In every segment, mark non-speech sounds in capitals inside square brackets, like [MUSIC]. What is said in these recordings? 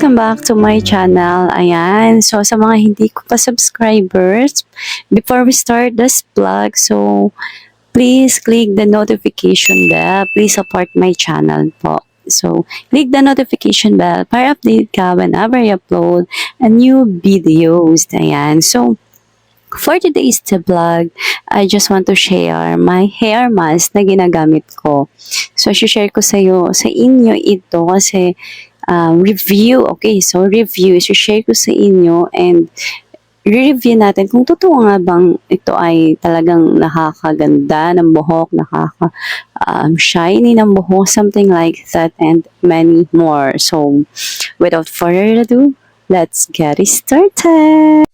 welcome back to my channel. Ayan, so sa mga hindi ko pa subscribers, before we start this vlog, so please click the notification bell. Please support my channel po. So, click the notification bell para update ka whenever I upload a new videos. Ayan, so for today's vlog, I just want to share my hair mask na ginagamit ko. So, share ko sa iyo, sa inyo ito kasi um, review. Okay, so review. So, share ko sa inyo and review natin kung totoo nga bang ito ay talagang nakakaganda ng buhok, nakaka um, shiny ng buhok, something like that and many more. So, without further ado, let's get started.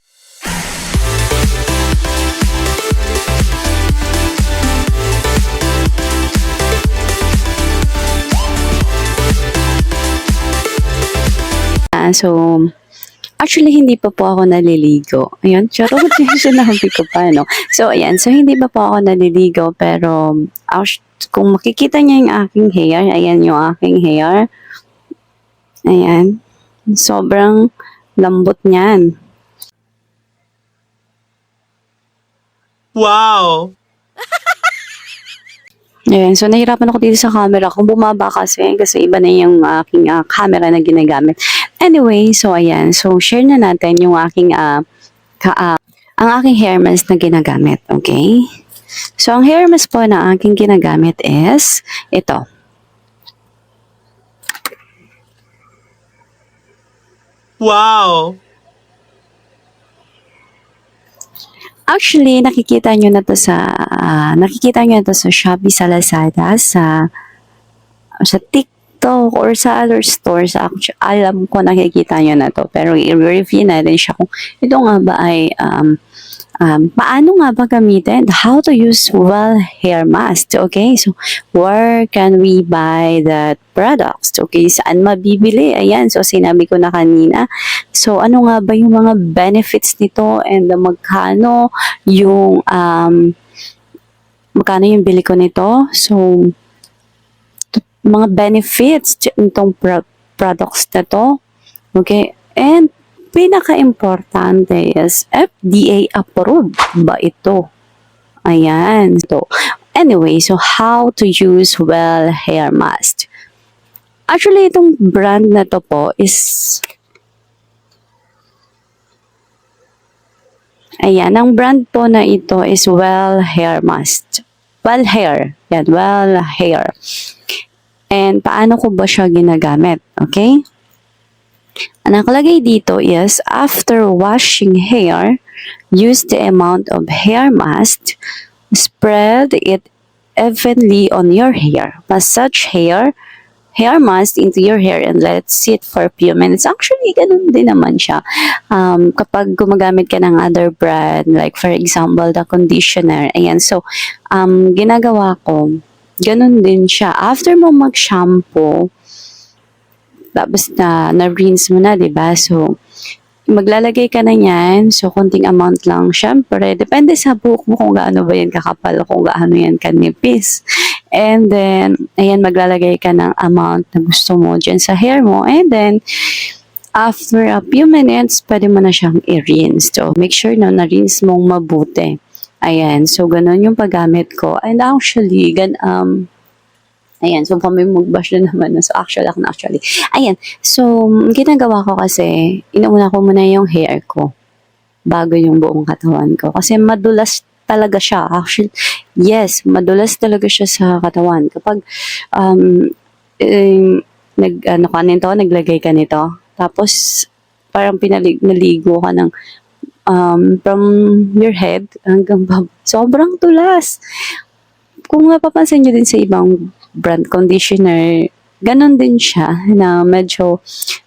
Ah, so, actually, hindi pa po ako naliligo. Ayan, charot, [LAUGHS] sinabi ko pa, no? So, ayan, so hindi pa po ako naliligo, pero kung makikita niya yung aking hair, ayan yung aking hair. Ayan. Sobrang lambot niyan. Wow! Ayan, so nahirapan ako dito sa camera kung bumaba kasi kasi iba na yung aking ah, camera na ginagamit. Anyway, so ayan, so share na natin yung aking ah, ka, ah, ang aking hair mask na ginagamit, okay? So ang hair mask po na aking ginagamit is ito. Wow! Actually, nakikita nyo na to sa ah, nakikita nyo na to sa Shopee, sa Lazada, sa sa TikTok or sa other stores. Actually, alam ko nakikita nyo na to. Pero i-review natin siya kung ito nga ba ay um, um, paano nga ba gamitin? How to use well hair mask. Okay, so where can we buy that products? Okay, saan mabibili? Ayan, so sinabi ko na kanina. So ano nga ba yung mga benefits nito and magkano yung um, magkano yung bili ko nito? So mga benefits nitong pro- products na to. Okay, and pinaka-importante is FDA approved ba ito? Ayan. So, anyway, so how to use well hair mask? Actually, itong brand na to po is Ayan, ang brand po na ito is Well Hair Mask. Well Hair. Yan, Well Hair. And paano ko ba siya ginagamit? Okay? Ang nakalagay dito is, after washing hair, use the amount of hair mask, spread it evenly on your hair. Massage hair, hair mask into your hair and let it sit for a few minutes. Actually, ganun din naman siya. Um, kapag gumagamit ka ng other brand, like for example, the conditioner, ayan. So, um, ginagawa ko, ganun din siya. After mo mag-shampoo, tapos na na-rinse mo na, ba? So maglalagay ka na niyan. So konting amount lang syempre. Depende sa buhok mo kung gaano ba yan kakapal kung gaano yan kanipis. And then ayan maglalagay ka ng amount na gusto mo diyan sa hair mo. And then after a few minutes, pwede mo na siyang i-rinse. So make sure na na-rinse mong mabuti. Ayan, so ganun yung paggamit ko. And actually, gan um, Ayan, so kami mag-bash na naman. So, actual ako actually. Ayan, so, ginagawa ko kasi, inuuna ko muna yung hair ko bago yung buong katawan ko. Kasi madulas talaga siya. Actually, yes, madulas talaga siya sa katawan. Kapag, um, eh, nag, ano ka nito, naglagay ka nito, tapos, parang pinalig, naligo ka ng, um, from your head hanggang bab. Sobrang tulas kung napapansin nyo din sa ibang brand conditioner, ganon din siya na medyo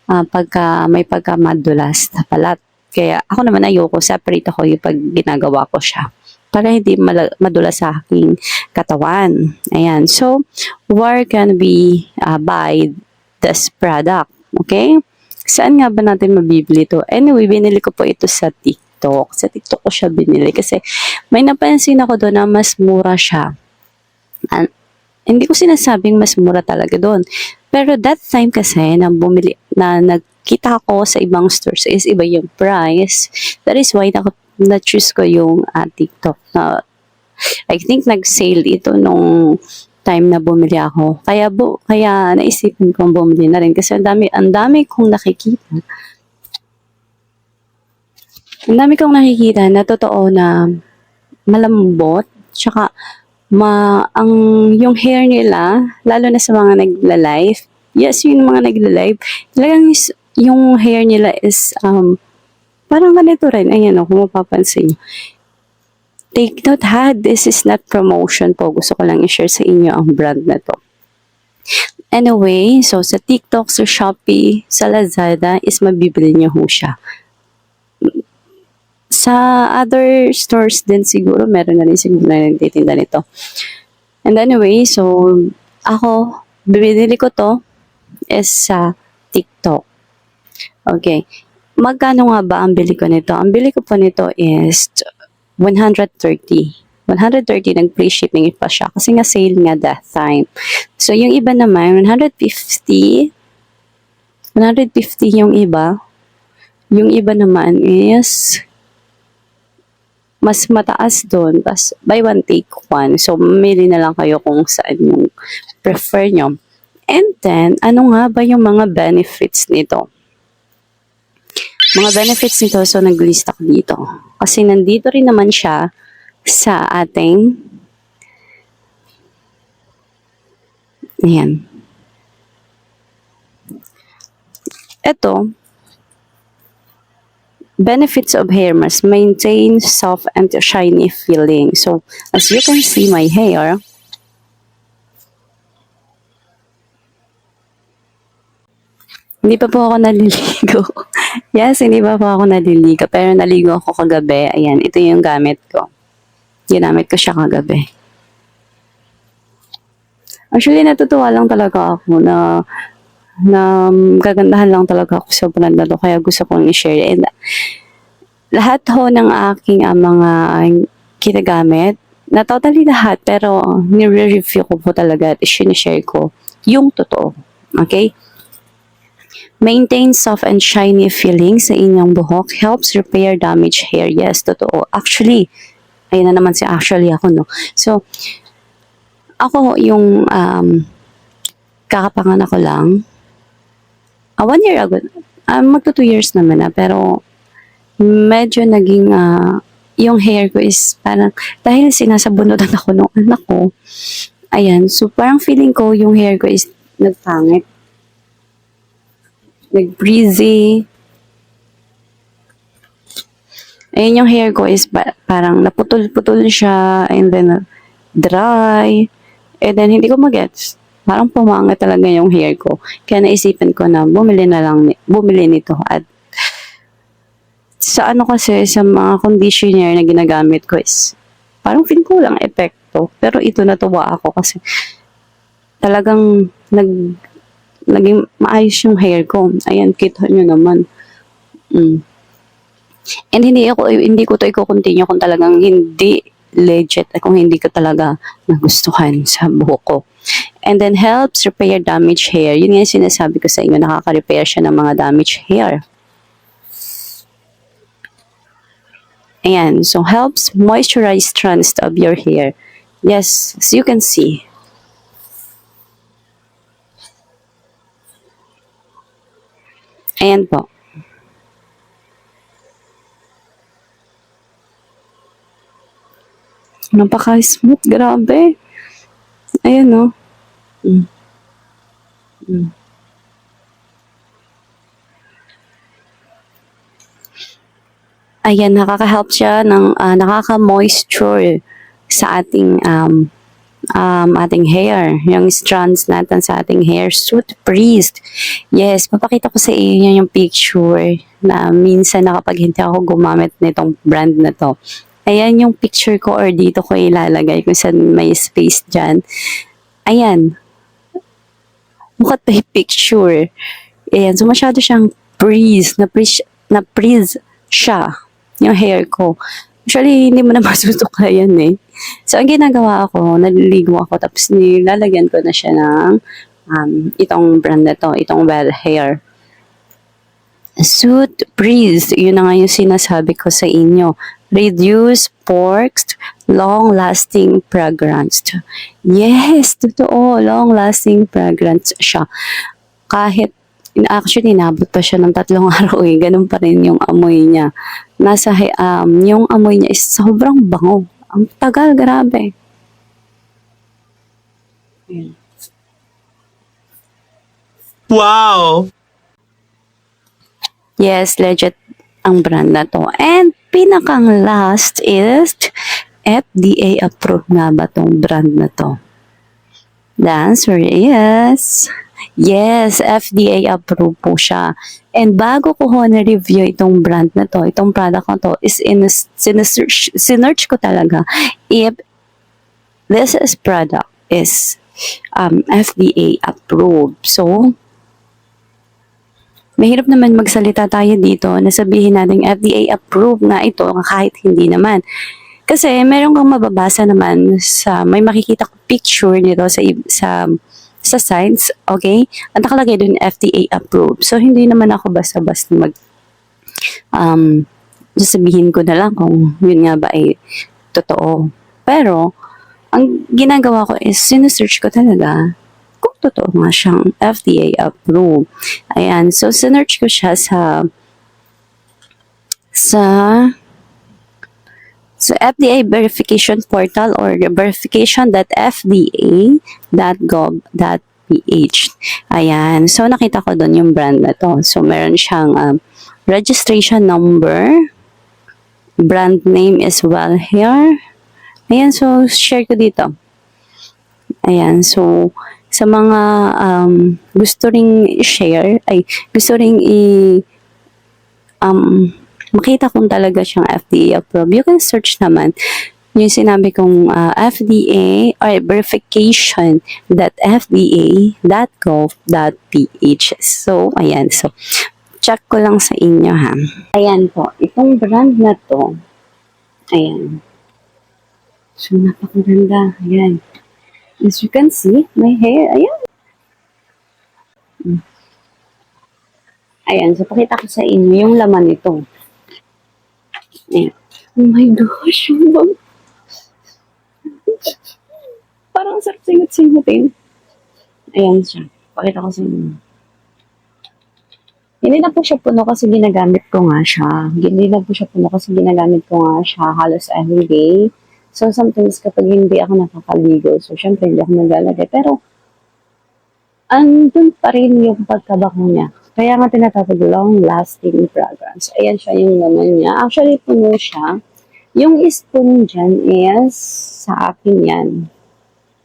ah, pagka may pagka madulas na palat. Kaya ako naman ayoko, separate ako yung pag ginagawa ko siya para hindi madulas sa aking katawan. Ayan. So, where can we ah, buy this product? Okay? Saan nga ba natin mabibili ito? Anyway, binili ko po ito sa TikTok. Sa TikTok ko siya binili kasi may napansin ako doon na mas mura siya. An- hindi ko sinasabing mas mura talaga doon. Pero that time kasi, na bumili, na nagkita ko sa ibang stores is iba yung price. That is why na, na-choose ko yung ah, TikTok na I think nag-sale ito nung time na bumili ako. Kaya bu kaya naisipan kong bumili na rin kasi ang dami ang dami kong nakikita. Ang dami kong nakikita na totoo na malambot tsaka ma ang yung hair nila lalo na sa mga nagla-live. Yes, yung mga nagla-live, talagang is, yung hair nila is um parang ganito rin. Ayan o, kung mapapansin nyo. Take note ha, this is not promotion po. Gusto ko lang i-share sa inyo ang brand na to. Anyway, so sa TikTok, sa Shopee, sa Lazada is mabibili nyo ho siya. Sa other stores din siguro, meron na rin siguro na nagtitinda nito. And anyway, so ako, bibili ko to is sa TikTok. Okay. Magkano nga ba ang bili ko nito? Ang bili ko po nito is 130. 130 nag-free shipping pa siya kasi nga sale nga that time. So yung iba naman 150 150 yung iba. Yung iba naman is mas mataas doon. Tapos buy one take one. So mamili na lang kayo kung saan yung prefer nyo. And then, ano nga ba yung mga benefits nito? Mga benefits nito, so naglista ko dito. Kasi nandito rin naman siya sa ating Ayan. Ito, benefits of hair mask maintain soft and shiny feeling. So, as you can see my hair, Hindi pa po ako naliligo. [LAUGHS] yes, hindi pa po ako naliligo. Pero naligo ako kagabi. Ayan, ito yung gamit ko. Ginamit ko siya kagabi. Actually, natutuwa lang talaga ako na na um, gagandahan lang talaga ako sa brand na to. Kaya gusto kong i-share. And lahat ho ng aking ah, mga kinagamit, na totally lahat, pero nire-review ko po talaga at i-share ko yung totoo. Okay? Maintain soft and shiny feeling sa inyong buhok. Helps repair damaged hair. Yes, totoo. Actually, ayun na naman si actually ako, no? So, ako yung um, kakapanganak ko lang. Ah, one year ago. Ah, magto two years naman na. Pero, medyo naging ah, yung hair ko is parang, dahil sinasabunutan ako ng anak ko, ayan, so parang feeling ko yung hair ko is nagpangit nag-breezy. Ayun yung hair ko is ba- parang naputol-putol siya and then dry. And then hindi ko magets. Parang pumangit talaga yung hair ko. Kaya naisipan ko na bumili na lang, bumili nito. At sa ano kasi, sa mga conditioner na ginagamit ko is parang feel ko lang epekto. Pero ito natuwa ako kasi talagang nag naging maayos yung hair ko. Ayan, kita nyo naman. Mm. And hindi ako hindi ko to i-continue kung talagang hindi legit kung hindi ko talaga nagustuhan sa buhok ko. And then helps repair damaged hair. Yun nga yung sinasabi ko sa inyo, nakaka-repair siya ng mga damaged hair. Ayan, so helps moisturize strands of your hair. Yes, as you can see, Ayan po. Napaka-smooth. Grabe. Ayan, no? Mm. Mm. Ayan, nakaka-help siya ng ah, nakaka-moisture sa ating um, um, ating hair, yung strands natin sa ating hair, suit priest. Yes, papakita ko sa inyo yung picture na minsan na kapag hindi ako gumamit nitong brand na to. Ayan yung picture ko or dito ko ilalagay kung saan may space dyan. Ayan. Mukha pa yung picture. Ayan, so masyado siyang breeze, na breeze, na breeze siya, yung hair ko. Actually, hindi mo na [LAUGHS] masusuklayan eh. So, ang ginagawa ako, naliligo ako, tapos nilalagyan ko na siya ng um, itong brand na to, itong Well Hair. Suit Breeze. Yun na nga yung sinasabi ko sa inyo. Reduce porks, long-lasting fragrance. Yes, totoo. Long-lasting fragrance siya. Kahit, in- actually, inabot pa siya ng tatlong [LAUGHS] araw eh. Ganun pa rin yung amoy niya. Nasa, um, yung amoy niya is sobrang bango. Ang tagal, grabe. Wow! Yes, legit ang brand na to. And pinakang last is FDA approved nga ba tong brand na to? The answer is yes, FDA approved po siya. And bago ko ho na-review itong brand na to, itong product na to, is in sinesearch, sinearch ko talaga if this is product is um, FDA approved. So, mahirap naman magsalita tayo dito na sabihin natin FDA approved na ito kahit hindi naman. Kasi meron kang mababasa naman sa may makikita ko picture nito sa sa sa sites, okay? At nakalagay dun FDA approved. So hindi naman ako basta-basta mag um sasabihin ko na lang kung yun nga ba ay totoo. Pero ang ginagawa ko is sinesearch ko talaga kung totoo nga siyang FDA approved. Ayan, so sinearch ko siya sa sa sa FDA verification portal or verification.fda.gov.ph. Ayan, so nakita ko doon yung brand na to. So meron siyang um, registration number, brand name is well here. Ayan, so share ko dito. Ayan, so sa mga um, gusto ring i-share, ay gusto ring i um, makita kung talaga siyang FDA approved, you can search naman yung sinabi kong uh, FDA or verification.fda.gov.ph. So, ayan. So, check ko lang sa inyo ha. Ayan po. Itong brand na to, ayan. So, napakaganda. Ayan. As you can see, my hair, ayan. Mm. Ayan, so pakita ko sa inyo yung laman nito. Ayan. Oh my gosh, yung bang... Parang ang sarap singot-singotin. Ayan siya. Pakita ko sa inyo. Hindi na po siya puno kasi ginagamit ko nga siya. Hindi na po siya puno kasi ginagamit ko nga siya halos everyday. So, sometimes kapag hindi ako nakakaligo, so syempre hindi ako naglalagay. Pero, andun pa rin yung pagkabako niya. Kaya nga tinatawag long-lasting fragrance. Ayan siya yung laman niya. Actually, puno siya. Yung spoon dyan is sa akin yan.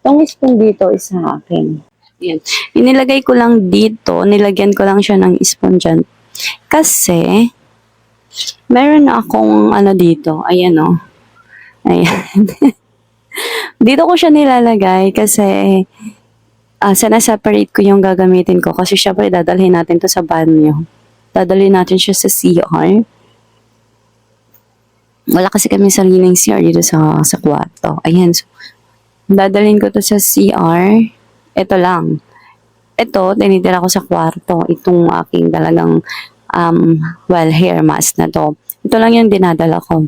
Itong spoon dito is sa akin. Ayan. Inilagay ko lang dito, nilagyan ko lang siya ng spoon dyan. Kasi, meron akong ano dito. Ayan o. Oh. Ayan. [LAUGHS] dito ko siya nilalagay kasi uh, sinaseparate ko yung gagamitin ko kasi syempre dadalhin natin to sa banyo. Dadalhin natin siya sa CR. Wala kasi kami sariling CR dito sa, sa kwarto. Ayan. So, dadalhin ko to sa CR. Ito lang. Ito, tinitira ko sa kwarto. Itong aking talagang um, well, hair mask na to. Ito lang yung dinadala ko.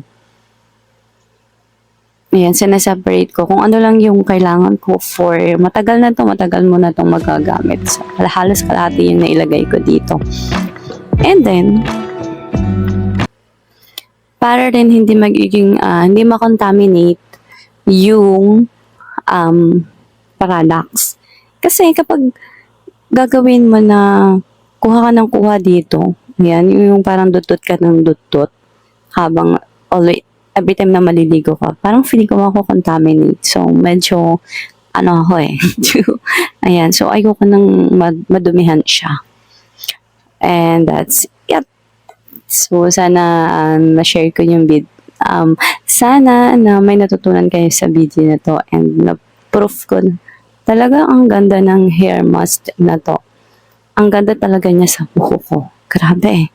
Ayan, sinaseparate ko kung ano lang yung kailangan ko for matagal na to, matagal mo na itong magagamit. So, halos kalahati yung nailagay ko dito. And then, para rin hindi magiging, ah, hindi makontaminate yung um, products. Kasi kapag gagawin mo na kuha ka ng kuha dito, yan, yung parang dutot ka ng dutot habang always, every time na maliligo ka, parang feeling ko ako contaminate. So, medyo, ano ako eh. [LAUGHS] Ayan, so ayoko nang mad- madumihan siya. And that's it. So, sana um, ma-share ko yung vid. Um, sana na may natutunan kayo sa video na to and na-proof ko na talaga ang ganda ng hair mask na to. Ang ganda talaga niya sa buho ko. Grabe eh.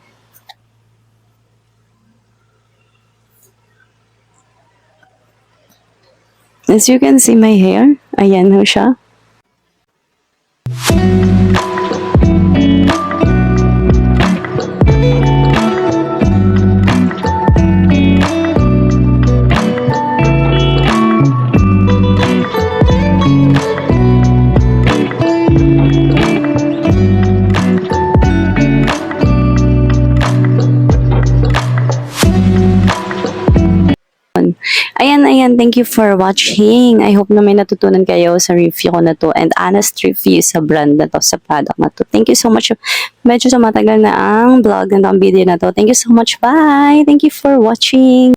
As you can see my hair, ayan ho siya. Thank you for watching. I hope na may natutunan kayo sa review ko na to and honest review sa brand na to, sa product na to. Thank you so much. Medyo sa matagal na ang vlog na to, ang video na to. Thank you so much. Bye! Thank you for watching.